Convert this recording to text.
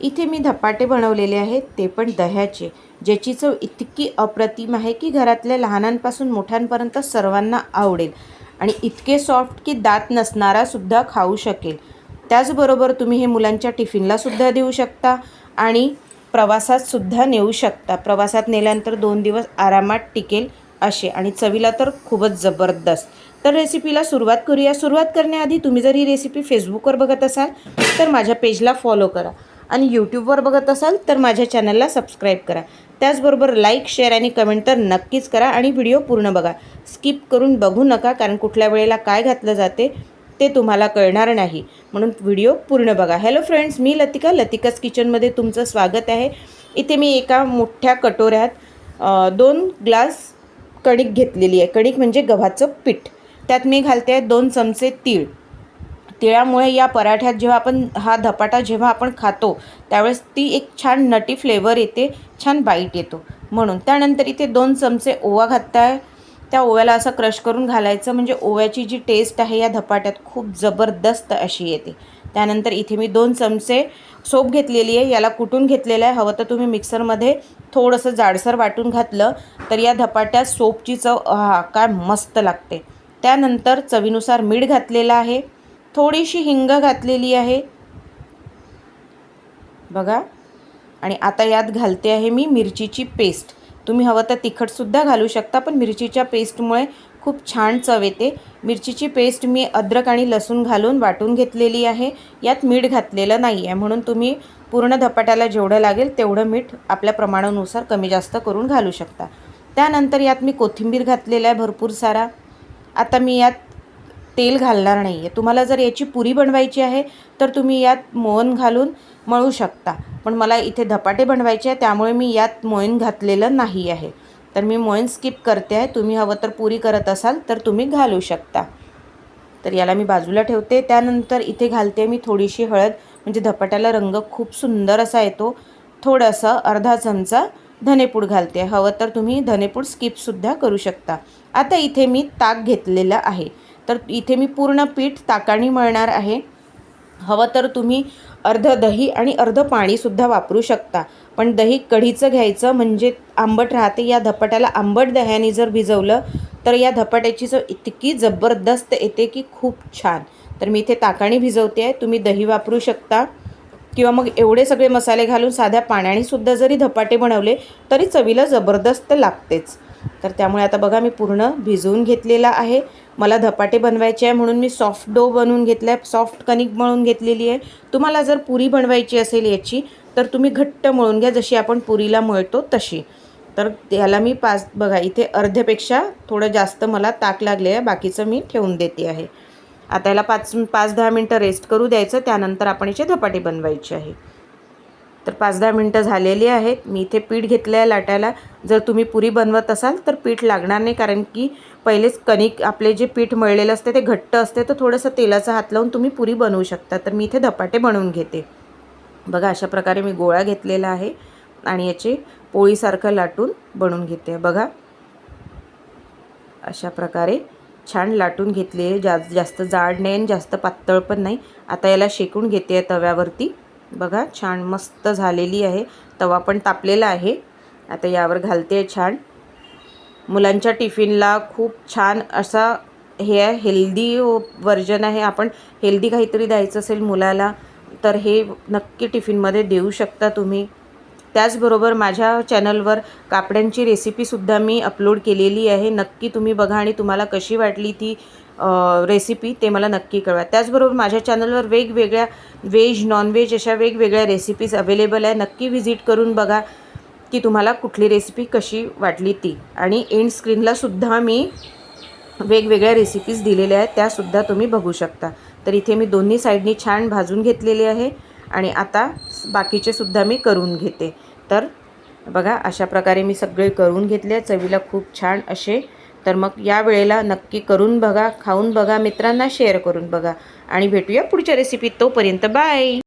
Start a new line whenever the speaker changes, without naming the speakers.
इथे मी धपाटे बनवलेले आहेत ते पण दह्याचे. ज्याची चव इतकी अप्रतिम आहे की घरातल्या लहानांपासून मोठ्यांपर्यंत सर्वांना आवडेल. आणि इतके सॉफ्ट की दात नसणारासुद्धा खाऊ शकेल. त्याचबरोबर तुम्ही हे मुलांच्या टिफिनलासुद्धा देऊ शकता आणि प्रवासातसुद्धा नेऊ शकता. प्रवासात नेल्यानंतर दोन दिवस आरामात टिकेल असे. आणि चवीला तर खूपच जबरदस्त. तर रेसिपीला सुरुवात करूया. सुरुवात करण्याआधी तुम्ही जर ही रेसिपी फेसबुकवर बघत असाल तर माझ्या पेजला फॉलो करा. आणि यूट्यूबवर बघत असाल तर माझ्या चॅनलला सबस्क्राईब करा. त्याचबरोबर लाईक शेअर आणि कमेंट तर नक्कीच करा आणि व्हिडिओ पूर्ण बघा. स्किप करून बघू नका कारण कुठल्या वेळेला काय घातलं जाते ते तुम्हाला कळणार नाही. म्हणून व्हिडिओ पूर्ण बघा. हॅलो फ्रेंड्स मी लतिका. लतिकाच किचनमध्ये तुमचं स्वागत आहे. इथे मी एका मोठ्या कटोऱ्यात दोन ग्लास कणिक घेतलेली आहे. कणिक म्हणजे गव्हाचं पीठ. त्यात मी घालते आहे दोन चमचे तीळ. तिळामुळे या पराठ्यात जेव्हा आपण हा धपाटा जेव्हा आपण खातो त्यावेळेस ती एक छान नटी फ्लेवर येते छान बाईट येतो. म्हणून त्यानंतर इथे दोन चमचे ओवा घातताय त्या ओव्याला असं क्रश करून घालायचं म्हणजे ओव्याची जी टेस्ट आहे या धपाट्यात खूप जबरदस्त अशी येते. त्यानंतर इथे मी दोन चमचे सोप घेतलेली आहे याला कुटून घेतलेलं आहे. हवं तर तुम्ही मिक्सरमध्ये थोडंसं जाडसर वाटून घातलं तर या धपाट्यात सोपची चव हा काय मस्त लागते. त्यानंतर चवीनुसार मीठ घातलेलं आहे. थोडीशी हिंग घातलेली आहे. बघा. आणि आता यात घालते आहे मी मिरचीची पेस्ट. तुम्ही हवं तर तिखटसुद्धा घालू शकता पण मिरचीच्या पेस्टमुळे खूप छान चव येते. मिरचीची पेस्ट मी अद्रक आणि लसूण घालून वाटून घेतलेली आहे. यात मीठ घातलेलं नाही आहे म्हणून तुम्ही पूर्ण धपाट्याला जेवढं लागेल तेवढं मीठ आपल्या प्रमाणानुसार कमी जास्त करून घालू शकता. त्यानंतर यात मी कोथिंबीर घातलेला आहे भरपूर सारा. आता मी यात तेल घालणार नाही आहे तुम्हाला जर याची पुरी बनवायची आहे तर तुम्ही यात मोहन घालून मळू शकता. पण मला इथे धपाटे बनवायचे आहे त्यामुळे मी यात मोहन घातलेलं नाही आहे. तर मी मोहन स्किप करते आहे. तुम्ही हवं तर पुरी करत असाल तर तुम्ही घालू शकता. तर याला मी बाजूला ठेवते. त्यानंतर इथे घालते मी थोडीशी हळद. म्हणजे धपाट्याला रंग खूप सुंदर असा येतो. थोडंसं अर्धा चमचा धनेपूड घालते. हवं तर तुम्ही धनेपूड स्किपसुद्धा करू शकता. आता इथे मी ताक घेतलेलं आहे. तर इथे मी पूर्ण पीठ ताकाने मळणार आहे. हवं तर तुम्ही अर्ध दही आणि अर्ध पाणीसुद्धा वापरू शकता. पण दही कढीचं घ्यायचं म्हणजे आंबट राहते. या धपाट्याला आंबट दह्याने जर भिजवलं तर या धपाट्याची चव इतकी जबरदस्त येते की खूप छान. तर मी इथे ताकाने भिजवते. आहे तुम्ही दही वापरू शकता. किंवा मग एवढे सगळे मसाले घालून साध्या पाण्यानेसुद्धा जरी धपाटे बनवले तरी चवीला जबरदस्त लागतेच. तर त्यामुळे आता बघा मी पूर्ण भिजवून घेतलेला आहे. मला धपाटे बनवायचे आहे म्हणून मी सॉफ्ट डो बनवून घेतला आहे सॉफ्ट कणिक मळून घेतलेली आहे. तुम्हाला जर पुरी बनवायची असेल याची तर तुम्ही घट्ट मळून घ्या. जशी आपण पुरीला मळतो तशी. तर त्याला मी पाच बघा इथे अर्ध्यापेक्षा थोडं जास्त मला ताक लागले आहे. बाकीचं मी ठेवून देते आहे. आता याला पाच पाच दहा मिनटं रेस्ट करू द्यायचं. त्यानंतर आपण याचे धपाटे बनवायचे आहे. तर पाच दहा मिनटं झालेली आहेत मी इथे पीठ घेतलं आहे लाटायला. जर तुम्ही पुरी बनवत असाल तर पीठ लागणार नाही कारण की पहिलेच कणिक आपले जे पीठ मळलेलं असते ते घट्ट असते तर थोडंसं तेलाचा हात लावून तुम्ही पुरी बनवू शकता. तर मी इथे धपाटे बनवून घेते. बघा अशा प्रकारे मी गोळा घेतलेला आहे आणि याचे पोळीसारखं लाटून बनवून घेते. बघा अशा प्रकारे छान लाटून घेतले जा जास्त जाड नाही आणि जास्त पातळ पण नाही. आता याला शेकून घेते तव्यावरती. बघा छान मस्त झालेली आहे. तवा पण तापलेला आहे. आता यावर घालते छान. मुलांच्या टिफिनला खूप छान असा हे आहे हेल्दी वर्जन आहे. आपण हेल्दी काहीतरी द्यायचं असेल मुलाला तर हे नक्की टिफिनमध्ये देऊ शकता तुम्ही. त्याचबरोबर माझ्या चॅनलवर कापड्यांची रेसिपीसुद्धा मी अपलोड केलेली आहे. नक्की तुम्ही बघा आणि तुम्हाला कशी वाटली ती रेसिपी ते मला नक्की कळवा. त्याचबरोबर माझ्या चॅनलवर वेगवेगळ्या व्हेज नॉनव्हेज अशा वेगवेगळ्या रेसिपीज अवेलेबल आहे. नक्की व्हिजिट करून बघा की तुम्हाला कुठली रेसिपी कशी वाटली ती. आणि एंड स्क्रीनलासुद्धा मी वेगवेगळ्या रेसिपीज दिलेल्या आहेत. त्यासुद्धा तुम्ही बघू शकता. तर इथे मी दोन्ही साईडनी छान भाजून घेतलेले आहे. आणि आता बाकीचे सुद्धा मी करून घेते. तर बघा अशा प्रकारे मी सगळे करून घेतले. चवीला खूप छान असे. तर मग या वेळेला नक्की करून बघा खाऊन बघा मित्रांना शेअर करून बघा. आणि भेटूया पुढच्या रेसिपीत तोपर्यंत. बाय